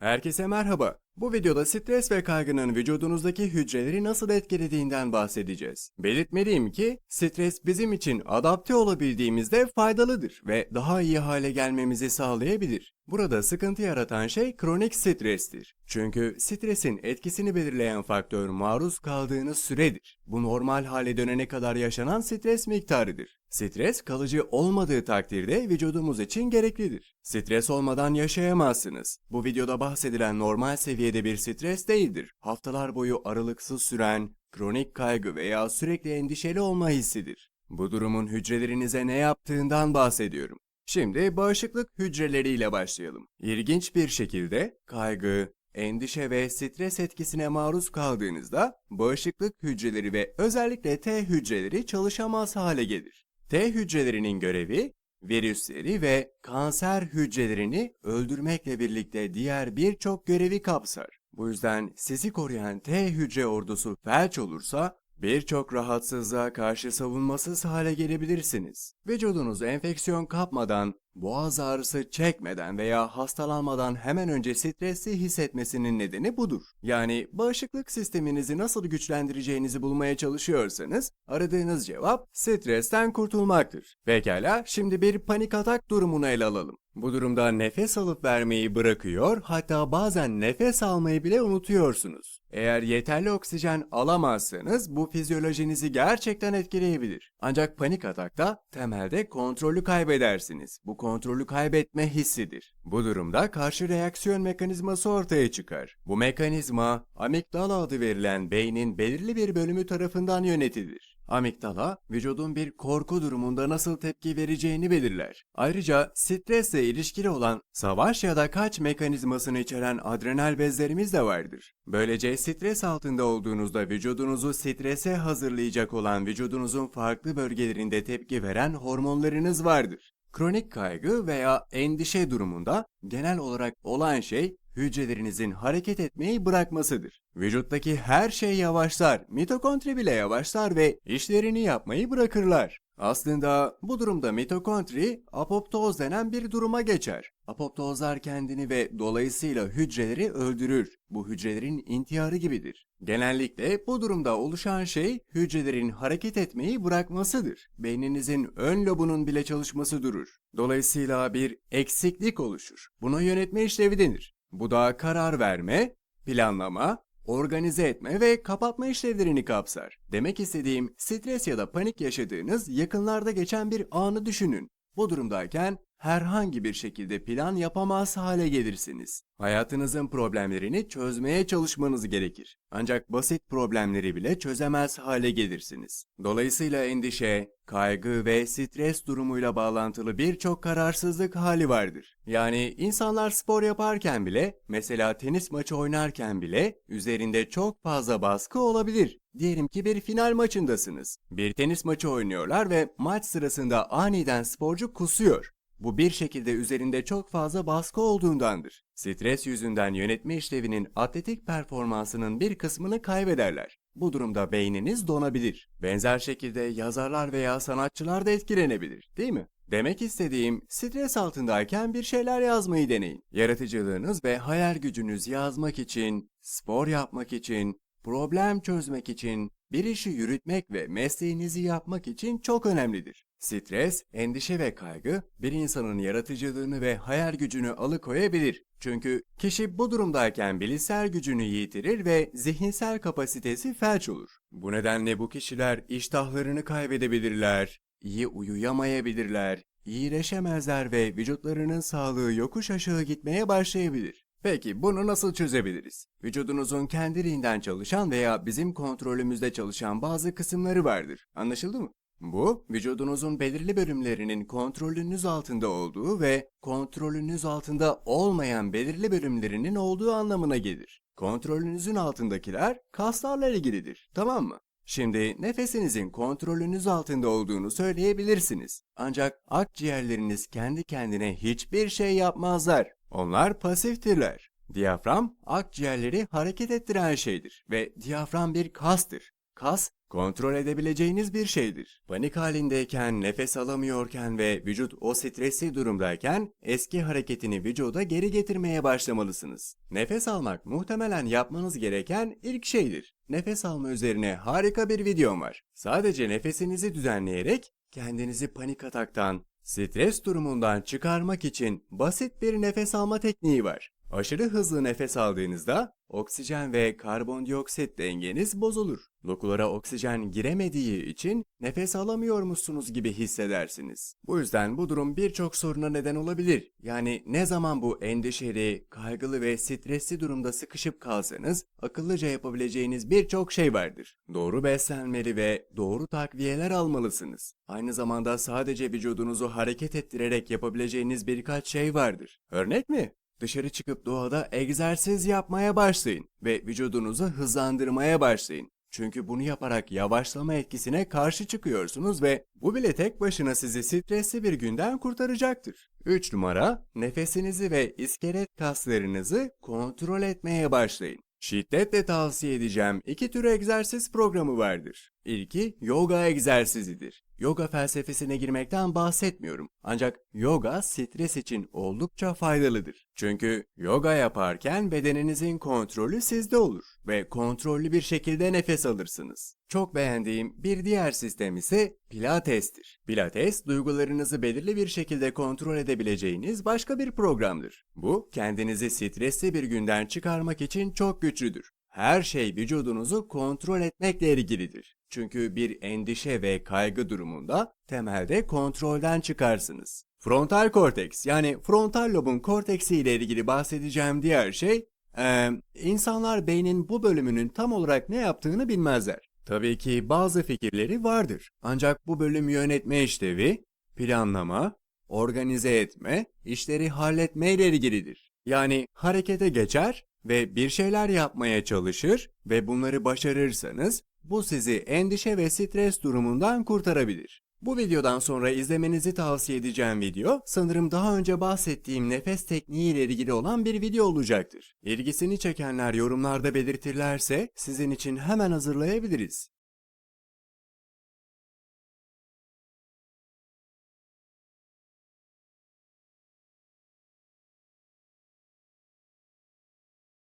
Herkese merhaba. Bu videoda stres ve kaygının vücudunuzdaki hücreleri nasıl etkilediğinden bahsedeceğiz. Belirtmeliyim ki stres bizim için adapte olabildiğimizde faydalıdır ve daha iyi hale gelmemizi sağlayabilir. Burada sıkıntı yaratan şey kronik strestir. Çünkü stresin etkisini belirleyen faktör maruz kaldığınız süredir. Bu normal hale dönene kadar yaşanan stres miktarıdır. Stres kalıcı olmadığı takdirde vücudumuz için gereklidir. Stres olmadan yaşayamazsınız. Bu videoda bahsedilen normal seviyede bir stres değildir. Haftalar boyu aralıksız süren, kronik kaygı veya sürekli endişeli olma hissidir. Bu durumun hücrelerinize ne yaptığından bahsediyorum. Şimdi bağışıklık hücreleriyle başlayalım. İlginç bir şekilde kaygı, endişe ve stres etkisine maruz kaldığınızda bağışıklık hücreleri ve özellikle T hücreleri çalışamaz hale gelir. T hücrelerinin görevi virüsleri ve kanser hücrelerini öldürmekle birlikte diğer birçok görevi kapsar. Bu yüzden sizi koruyan T hücre ordusu felç olursa birçok rahatsızlığa karşı savunmasız hale gelebilirsiniz. Vücudunuz enfeksiyon kapmadan, boğaz ağrısı çekmeden veya hastalanmadan hemen önce stresli hissetmesinin nedeni budur. Yani bağışıklık sisteminizi nasıl güçlendireceğinizi bulmaya çalışıyorsanız aradığınız cevap stresten kurtulmaktır. Pekala şimdi bir panik atak durumunu ele alalım. Bu durumda nefes alıp vermeyi bırakıyor, hatta bazen nefes almayı bile unutuyorsunuz. Eğer yeterli oksijen alamazsanız bu fizyolojinizi gerçekten etkileyebilir. Ancak panik atakta temelde kontrolü kaybedersiniz. Bu kontrolü kaybetme hissidir. Bu durumda karşı reaksiyon mekanizması ortaya çıkar. Bu mekanizma amigdala adı verilen beynin belirli bir bölümü tarafından yönetilir. Amigdala, vücudun bir korku durumunda nasıl tepki vereceğini belirler. Ayrıca stresle ilişkili olan savaş ya da kaç mekanizmasını içeren adrenal bezlerimiz de vardır. Böylece stres altında olduğunuzda vücudunuzu strese hazırlayacak olan vücudunuzun farklı bölgelerinde tepki veren hormonlarınız vardır. Kronik kaygı veya endişe durumunda genel olarak olan şey hücrelerinizin hareket etmeyi bırakmasıdır. Vücuttaki her şey yavaşlar, mitokondri bile yavaşlar ve işlerini yapmayı bırakırlar. Aslında bu durumda mitokondri apoptoz denen bir duruma geçer. Apoptozlar kendini ve dolayısıyla hücreleri öldürür. Bu hücrelerin intiharı gibidir. Genellikle bu durumda oluşan şey hücrelerin hareket etmeyi bırakmasıdır. Beyninizin ön lobunun bile çalışması durur. Dolayısıyla bir eksiklik oluşur. Buna yönetme işlevi denir. Bu da karar verme, planlama, organize etme ve kapatma işlevlerini kapsar. Demek istediğim stres ya da panik yaşadığınız yakınlarda geçen bir anı düşünün. Bu durumdayken herhangi bir şekilde plan yapamaz hale gelirsiniz. Hayatınızın problemlerini çözmeye çalışmanız gerekir. Ancak basit problemleri bile çözemez hale gelirsiniz. Dolayısıyla endişe, kaygı ve stres durumuyla bağlantılı birçok kararsızlık hali vardır. Yani insanlar spor yaparken bile, mesela tenis maçı oynarken bile üzerinde çok fazla baskı olabilir. Diyelim ki bir final maçındasınız. Bir tenis maçı oynuyorlar ve maç sırasında aniden sporcu kusuyor. Bu bir şekilde üzerinde çok fazla baskı olduğundandır. Stres yüzünden yönetme işlevinin atletik performansının bir kısmını kaybederler. Bu durumda beyniniz donabilir. Benzer şekilde yazarlar veya sanatçılar da etkilenebilir, değil mi? Demek istediğim stres altındayken bir şeyler yazmayı deneyin. Yaratıcılığınız ve hayal gücünüz yazmak için, spor yapmak için, problem çözmek için, bir işi yürütmek ve mesleğinizi yapmak için çok önemlidir. Stres, endişe ve kaygı bir insanın yaratıcılığını ve hayal gücünü alıkoyabilir. Çünkü kişi bu durumdayken bilişsel gücünü yitirir ve zihinsel kapasitesi felç olur. Bu nedenle bu kişiler iştahlarını kaybedebilirler, iyi uyuyamayabilirler, iyileşemezler ve vücutlarının sağlığı yokuş aşağı gitmeye başlayabilir. Peki bunu nasıl çözebiliriz? Vücudunuzun kendiliğinden çalışan veya bizim kontrolümüzde çalışan bazı kısımları vardır. Anlaşıldı mı? Bu, vücudunuzun belirli bölümlerinin kontrolünüz altında olduğu ve kontrolünüz altında olmayan belirli bölümlerinin olduğu anlamına gelir. Kontrolünüzün altındakiler kaslarla ilgilidir, tamam mı? Şimdi nefesinizin kontrolünüz altında olduğunu söyleyebilirsiniz. Ancak akciğerleriniz kendi kendine hiçbir şey yapmazlar. Onlar pasiftirler. Diyafram akciğerleri hareket ettiren şeydir ve diyafram bir kastır. Kas kontrol edebileceğiniz bir şeydir. Panik halindeyken, nefes alamıyorken ve vücut o stresli durumdayken eski hareketini vücuda geri getirmeye başlamalısınız. Nefes almak muhtemelen yapmanız gereken ilk şeydir. Nefes alma üzerine harika bir videom var. Sadece nefesinizi düzenleyerek kendinizi panik ataktan, stres durumundan çıkarmak için basit bir nefes alma tekniği var. Aşırı hızlı nefes aldığınızda oksijen ve karbondioksit dengeniz bozulur. Dokulara oksijen giremediği için nefes alamıyormuşsunuz gibi hissedersiniz. Bu yüzden bu durum birçok soruna neden olabilir. Yani ne zaman bu endişeli, kaygılı ve stresli durumda sıkışıp kalsanız akıllıca yapabileceğiniz birçok şey vardır. Doğru beslenmeli ve doğru takviyeler almalısınız. Aynı zamanda sadece vücudunuzu hareket ettirerek yapabileceğiniz birkaç şey vardır. Örnek mi? Dışarı çıkıp doğada egzersiz yapmaya başlayın ve vücudunuzu hızlandırmaya başlayın. Çünkü bunu yaparak yavaşlama etkisine karşı çıkıyorsunuz ve bu bile tek başına sizi stresli bir günden kurtaracaktır. 3 numara, nefesinizi ve iskelet kaslarınızı kontrol etmeye başlayın. Şiddetle tavsiye edeceğim iki tür egzersiz programı vardır. İlki yoga egzersizidir. Yoga felsefesine girmekten bahsetmiyorum. Ancak yoga stres için oldukça faydalıdır. Çünkü yoga yaparken bedeninizin kontrolü sizde olur ve kontrollü bir şekilde nefes alırsınız. Çok beğendiğim bir diğer sistem ise Pilates'tir. Pilates, duygularınızı belirli bir şekilde kontrol edebileceğiniz başka bir programdır. Bu, kendinizi stresli bir günden çıkarmak için çok güçlüdür. Her şey vücudunuzu kontrol etmekle ilgilidir. Çünkü bir endişe ve kaygı durumunda temelde kontrolden çıkarsınız. Frontal korteks yani frontal lobun korteksi ile ilgili bahsedeceğim diğer şey, eee, insanlar beynin bu bölümünün tam olarak ne yaptığını bilmezler. Tabii ki bazı fikirleri vardır. Ancak bu bölüm yönetme işlevi, planlama, organize etme, işleri halletme ile ilgilidir. Yani harekete geçer ve bir şeyler yapmaya çalışır ve bunları başarırsanız bu sizi endişe ve stres durumundan kurtarabilir. Bu videodan sonra izlemenizi tavsiye edeceğim video sanırım daha önce bahsettiğim nefes tekniği ile ilgili olan bir video olacaktır. İlgisini çekenler yorumlarda belirtirlerse sizin için hemen hazırlayabiliriz.